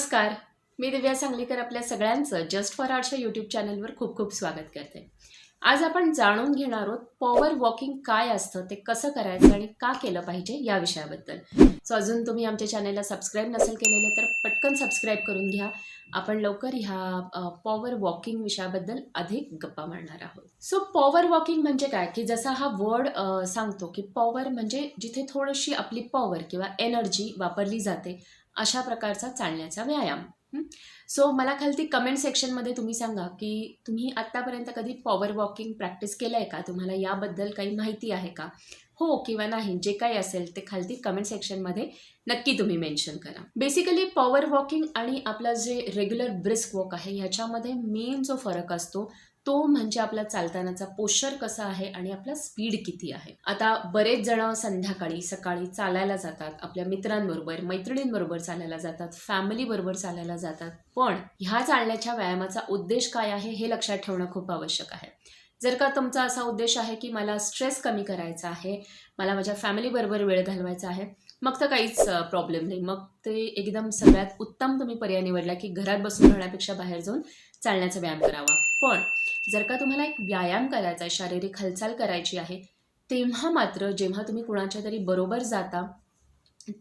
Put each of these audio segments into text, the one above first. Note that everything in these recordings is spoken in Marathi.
नमस्कार. मी दिव्या सांगलीकर आपल्या सगळ्यांचं जस्ट फॉर आर्टच्या यूट्यूब चॅनलवर खूप खूप स्वागत करते. आज आपण जाणून घेणार आहोत पॉवर वॉकिंग काय असतं ते कसं करायचं आणि का केलं पाहिजे या विषयाबद्दल. सो अजून तुम्ही आमच्या चॅनलला सबस्क्राईब नसेल केलेलं तर पटकन सबस्क्राईब करून घ्या. आपण लवकर ह्या पॉवर वॉकिंग विषयाबद्दल अधिक गप्पा मारणार आहोत. सो पॉवर वॉकिंग म्हणजे काय? की जसा हा वर्ड सांगतो की पॉवर म्हणजे जिथे थोडीशी आपली पॉवर किंवा एनर्जी वापरली जाते अशा प्रकारचा चालण्याचा व्यायाम. सो मला खालती कमेंट सेक्शनमध्ये तुम्ही सांगा की तुम्ही आत्तापर्यंत कधी पॉवर वॉकिंग प्रॅक्टिस केलं आहे का? तुम्हाला याबद्दल काही माहिती आहे का? हो किंवा नाही? जे काही असेल ते खालती कमेंट सेक्शनमध्ये नक्की तुम्ही मेन्शन करा. बेसिकली पॉवर वॉकिंग आणि आपला जे रेग्युलर ब्रिस्क वॉक आहे ह्याच्यामध्ये मेन जो फरक असतो तो म्हणजे आपला चालतानाचा पोश्चर कसा आहे आणि आपला स्पीड किती आहे? आता बरेच जण संध्याकाळी सकाळी चालायला जातात आपल्या मित्रांबरोबर मैत्रिणींबरोबर चालायला जातात फॅमिलीबरोबर चालायला जातात. पण ह्या चालण्याच्या व्यायामाचा उद्देश काय आहे हे लक्षात ठेवणं खूप आवश्यक आहे. जर का तुमचा असा उद्देश आहे की मला स्ट्रेस कमी करायचा आहे मला माझ्या फॅमिलीबरोबर वेळ घालवायचा आहे मग तर काहीच प्रॉब्लेम नाही. मग ते एकदम सगळ्यात उत्तम तुम्ही पर्याय निवडला की घरात बसून राहण्यापेक्षा बाहेर जाऊन चालण्याचा व्यायाम करावा. पण जर का तुम्हाला एक व्यायाम करायचा आहे शारीरिक हालचाल करायची आहे तेव्हा मात्र जेव्हा तुम्ही कुणाच्या तरी बरोबर जाता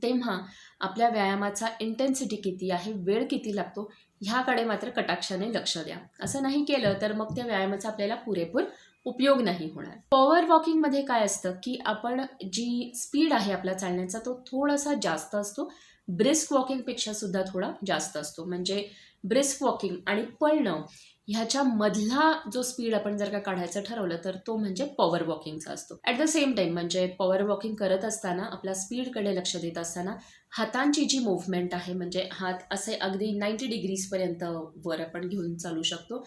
तेव्हा आपल्या व्यायामाचा इंटेन्सिटी किती आहे वेळ किती लागतो ह्याकडे मात्र कटाक्षाने लक्ष द्या. असं नाही केलं तर मग त्या व्यायामाचा आपल्याला पुरेपूर उपयोग नाही होणार. पॉवर वॉकिंगमध्ये काय असतं की आपण जी स्पीड आहे आपला चालण्याचा तो थोडासा जास्त असतो. ब्रिस्क वॉकिंगपेक्षा सुद्धा थोडा जास्त असतो. म्हणजे ब्रिस्क वॉकिंग आणि पळणं ह्याच्या मधला जो स्पीड आपण जर का काढायचं ठरवलं तर तो म्हणजे पॉवर वॉकिंगचा असतो. ॲट द सेम टाइम म्हणजे पॉवर वॉकिंग करत असताना आपल्या स्पीडकडे लक्ष देत असताना हातांची जी मुवमेंट आहे म्हणजे हात असे अगदी नाईन्टी डिग्रीजपर्यंत वर आपण घेऊन चालू शकतो.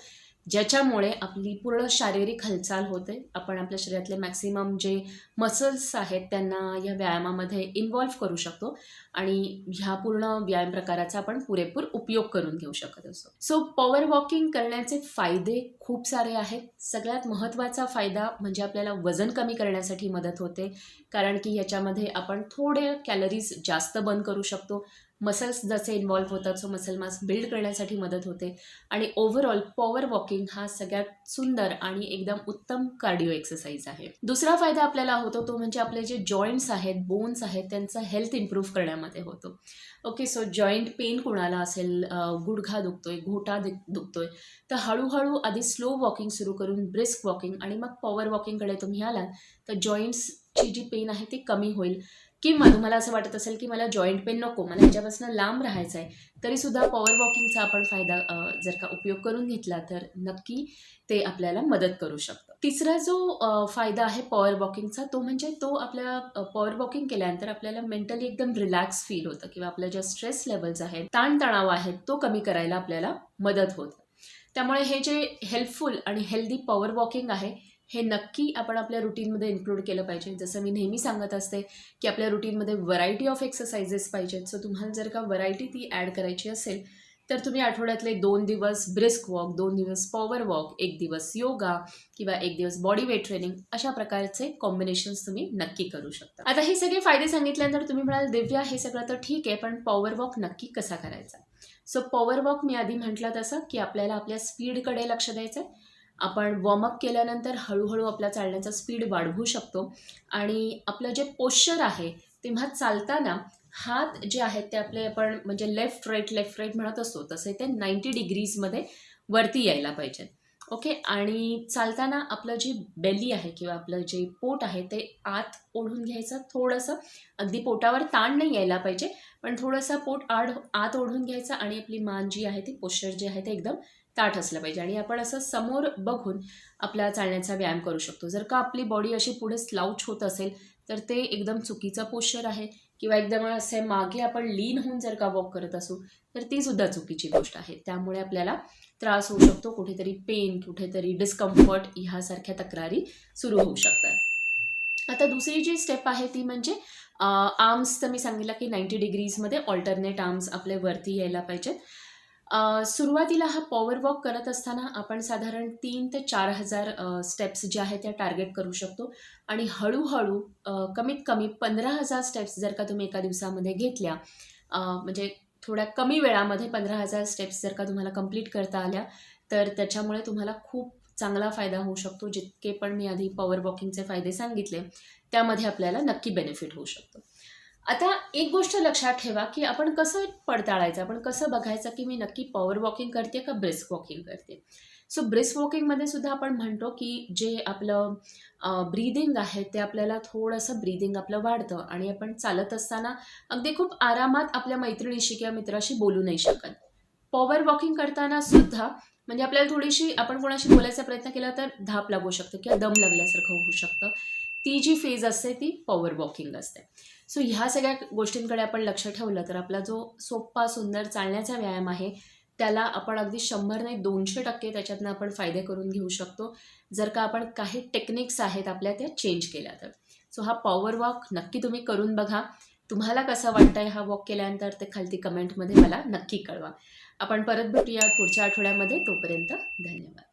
ज्याच्यामुळे आपली पूर्ण शारीरिक हालचाल होते. आपण आपल्या शरीरातले मॅक्सिमम जे मसल्स आहेत त्यांना या व्यायामामध्ये इन्वॉल्व्ह करू शकतो. आणि ह्या पूर्ण व्यायाम प्रकाराचा आपण पुरेपूर उपयोग करून घेऊ शकत असतो. सो पॉवर वॉकिंग करण्याचे फायदे खूप सारे आहेत. सगळ्यात महत्त्वाचा फायदा म्हणजे आपल्याला वजन कमी करण्यासाठी मदत होते. कारण की ह्याच्यामध्ये आपण थोडे कॅलरीज जास्त बंद करू शकतो. मसल्स जसे इन्वॉल्व्ह होतात सो मसल मास बिल्ड करण्यासाठी मदत होते. आणि ओव्हरऑल पॉवर वॉकिंग हा सगळ्यात सुंदर आणि एकदम उत्तम कार्डिओ एक्सरसाइज आहे. दुसरा फायदा आपल्याला होतो तो म्हणजे आपले जे जॉईंट्स आहेत बोन्स आहेत त्यांचा हेल्थ इम्प्रूव्ह करण्यामध्ये होतो. ओके सो जॉईंट पेन कुणाला असेल गुडघा दुखतोय घोटा दुखतोय तर हळूहळू आधी स्लो वॉकिंग सुरू करून ब्रिस्क वॉकिंग आणि मग पॉवर वॉकिंगकडे तुम्ही आलात तर जॉईंट्सची जी पेन आहे ती कमी होईल. किंवा तुम्हाला असं वाटत असेल की मला जॉईंट पेन नको मला ह्याच्यापासून लांब राहायचं आहे तरीसुद्धा पॉवर वॉकिंगचा आपण फायदा जर का उपयोग करून घेतला तर नक्की ते आपल्याला मदत करू शकतं. तिसरा जो फायदा आहे पॉवर वॉकिंगचा तो म्हणजे तो आपल्या पॉवर वॉकिंग केल्यानंतर आपल्याला मेंटली एकदम रिलॅक्स फील होतं किंवा आपल्या ज्या स्ट्रेस लेवल्स आहेत ताणतणाव आहेत तो कमी करायला आपल्याला मदत होतं. त्यामुळे हे जे हेल्पफुल आणि हेल्दी पॉवर वॉकिंग आहे हे नक्की आपण आपल्या रुटीनमध्ये इन्क्लूड केलं पाहिजे. जसं मी नेहमी सांगत असते की आपल्या रुटीनमध्ये व्हरायटी ऑफ एक्सरसाइजेस पाहिजेत. सो तुम्हाला जर का व्हरायटी ती ॲड करायची असेल तर तुम्ही आठवड्यातले दोन दिवस ब्रिस्क वॉक दोन दिवस पॉवर वॉक एक दिवस योगा किंवा एक दिवस बॉडी वेट ट्रेनिंग अशा प्रकारचे कॉम्बिनेशन्स तुम्ही नक्की करू शकता. आता हे सगळे फायदे सांगितल्यानंतर तुम्ही म्हणाल दिव्या हे सगळं तर ठीक आहे पण पॉवर वॉक नक्की कसा करायचा? सो पॉवर वॉक मी आधी म्हटलं तसं की आपल्याला आपल्या स्पीडकडे लक्ष द्यायचं आहे आपण वॉर्मअप केल्यानंतर हळूहळू आपला चालण्याचा स्पीड वाढवू शकतो. आणि आपलं जे पोश्चर आहे तेव्हा चालताना हात जे आहेत ते आपले आपण म्हणजे लेफ्ट राईट लेफ्ट राईट म्हणत असतो तसे ते नाईन्टी डिग्रीजमध्ये वरती यायला पाहिजेत. ओके आणि चालताना आपलं जी बेली आहे किंवा आपलं जे पोट आहे ते आत ओढून घ्यायचं. थोडंसं अगदी पोटावर ताण नाही यायला पाहिजे पण थोडंसं पोट आड आत ओढून घ्यायचं आणि आपली मान जी आहे ती पोश्चर जे आहे ते एकदम ताठ असलं पाहिजे. आणि आपण असं समोर बघून आपला चालण्याचा व्यायाम करू शकतो. जर का आपली बॉडी अशी पुढे स्लाउच होत असेल तर ते एकदम चुकीचं पोश्चर आहे. किंवा एकदम असे मागे आपण लीन होऊन जर का वॉक करत असू तर ती सुद्धा चुकीची गोष्ट आहे. त्यामुळे आपल्याला त्रास होऊ शकतो. कुठेतरी पेन कुठेतरी डिस्कम्फर्ट ह्यासारख्या तक्रारी सुरू होऊ शकतात. आता दुसरी जी स्टेप आहे ती म्हणजे आर्म्सचं मी सांगितलं की नाईन्टी डिग्रीजमध्ये ऑल्टरनेट आर्म्स आपले वरती यायला पाहिजेत. सुरुवातीला हा पॉवर वॉक करत असताना आपण साधारण तीन ते चार हजार स्टेप्स ज्या आहेत त्या टार्गेट करू शकतो. आणि हळूहळू कमीत कमी पंधरा हजार स्टेप्स जर का तुम्ही एका दिवसामध्ये घेतल्या म्हणजे थोड्या कमी वेळामध्ये पंधरा हजार स्टेप्स जर का तुम्हाला कंप्लीट करता आल्या तर त्याच्यामुळे तुम्हाला खूप चांगला फायदा होऊ शकतो जितके पण मी आधी पॉवर वॉकिंगचे फायदे सांगितले त्यामध्ये आपल्याला नक्की बेनिफिट होऊ शकतो. आता एक गोष्ट लक्षात ठेवा की आपण कसं पडताळायचं आपण कसं बघायचं की मी नक्की पॉवर वॉकिंग करते का ब्रिस्क वॉकिंग करते? सो ब्रिस्क वॉकिंगमध्ये सुद्धा आपण म्हणतो की जे आपलं ब्रीदिंग आहे ते आपल्याला थोडंसं ब्रीदिंग आपलं वाढतं आणि आपण चालत असताना अगदी खूप आरामात आपल्या मैत्रिणीशी किंवा मित्राशी बोलू नाही शकत. पॉवर वॉकिंग करताना सुद्धा म्हणजे आपल्याला थोडीशी आपण कोणाशी बोलायचा प्रयत्न केला तर धाप लागू शकतं किंवा दम लागल्यासारखं होऊ शकतं. ती जी फेज असते ती पॉवर वॉकिंग असते. सो ह्या सगळ्या गोष्टींकडे आपण लक्ष ठेवलं तर आपला जो सोप्पा सुंदर चालण्याचा व्यायाम आहे त्याला आपण अगदी शंभर नाही दोनशे टक्के त्याच्यातनं आपण फायदे करून घेऊ शकतो. जर का आपण काही टेक्निक्स आहेत आपल्या त्या चेंज केल्या तर. सो हा पॉवर वॉक नक्की तुम्ही करून बघा. तुम्हाला कसं वाटतंय हा वॉक केल्यानंतर ते खालती कमेंटमध्ये मला नक्की कळवा. आपण परत भेटूया पुढच्या आठवड्यामध्ये. तोपर्यंत धन्यवाद.